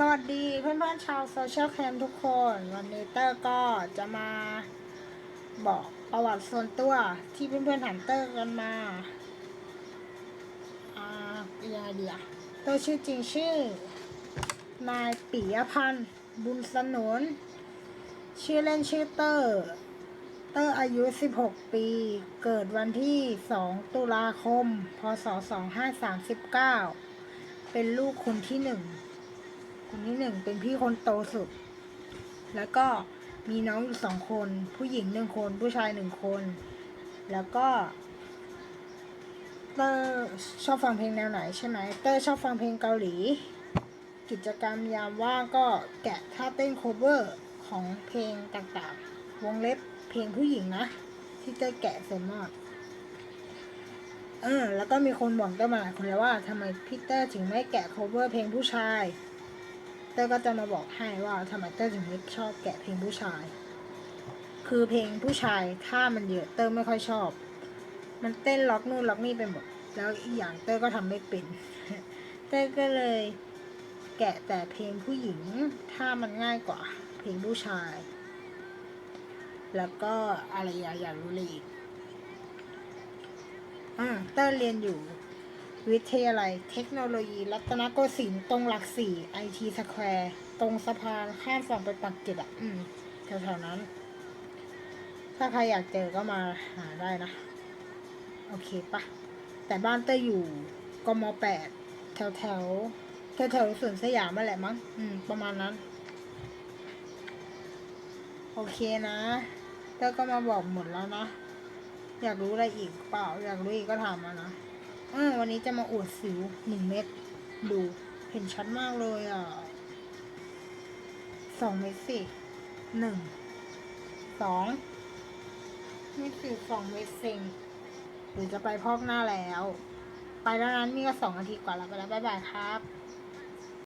สวัสดีเพื่อนๆชาวโซเชียลแคมทุกคน วันนี้เตอร์ก็จะมาบอกประวัติส่วนตัวที่เพื่อนๆถามเตอร์กันมาอ่ายังไงดีอะเตอร์ชื่อจริงชื่อ นายปิยพันธ์บุญสนุน ชื่อเล่นชื่อเตอร์ เตอร์อายุ 16 ปี เกิดวันที่ 2 ตุลาคม พศ 2539 เป็นลูกคนที่หนึ่ง คนที่หนึ่งเป็นพี่คนโตสุด แล้วก็มีน้องอยู่สองคน ผู้หญิงหนึ่งคน ผู้ชายหนึ่งคน แล้วก็เตอร์ชอบฟังเพลงแนวไหนใช่ไหมเตอร์ชอบฟังเพลงเกาหลี กิจกรรมยามว่างก็แกะท่าเต้นโคเวอร์ของเพลงต่างๆ วงเล็บเพลงผู้หญิงนะ ที่เตอร์แกะส่วนมากเออแล้วก็มีคนบอกเตอร์มาหลายคนแล้วว่าทำไมพี่เตอร์ถึงไม่แกะ cover เพลงผู้ชาย เตอร์ก็จะมาบอกให้ว่าทำไมเตอร์ถึงไม่ชอบแกะเพลงผู้ชาย คือเพลงผู้ชายท่ามันเยอะเตอร์ไม่ค่อยชอบ มันเต้นล็อกนู่นล็อกนี่ไปหมด แล้วอีกอย่างเตอร์ก็ทำไม่เป็น เตอร์ก็เลยแกะแต่เพลงผู้หญิงท่ามันง่ายกว่า เพลงผู้ชาย แล้วก็อะไรอยาอยากรู้เลยอีกอ่าเตอร์เรียนอยู่ วิทยาลัยเทคโนโลยี รัตนโกสินทร์ตรงหลักสี่ไอทีสแควร์ตรงสะพานข้ามฝั่งไปปักเกร็ดอะ อืมแถวๆนั้น ถ้าใครอยากเจอก็มาหาได้นะ โอเคปะ แต่บ้านเตอร์อยู่กมแปดแถวแถวแถวแถวๆสวนสยามมาแหละมั้ง อืม ประมาณนั้น โอเคนะเตอร์ก็มาบอกหมดแล้วนะ อยากรู้อะไรอีกเปล่า อยากรู้อีกก็ถามมานะ ออวันนี้จะมาอวดสิวหนึ่งเม็ดดูเห็นชัดมากเลยอะสองเม็ดสิหนึ่งสองนี่สิสองเม็ดสิงหรือจะไปพอกหน้าแล้ว ไปแล้วนั้นนี่ก็สองนาทีกว่าแล้วไปแล้วบ๊ายบายครับ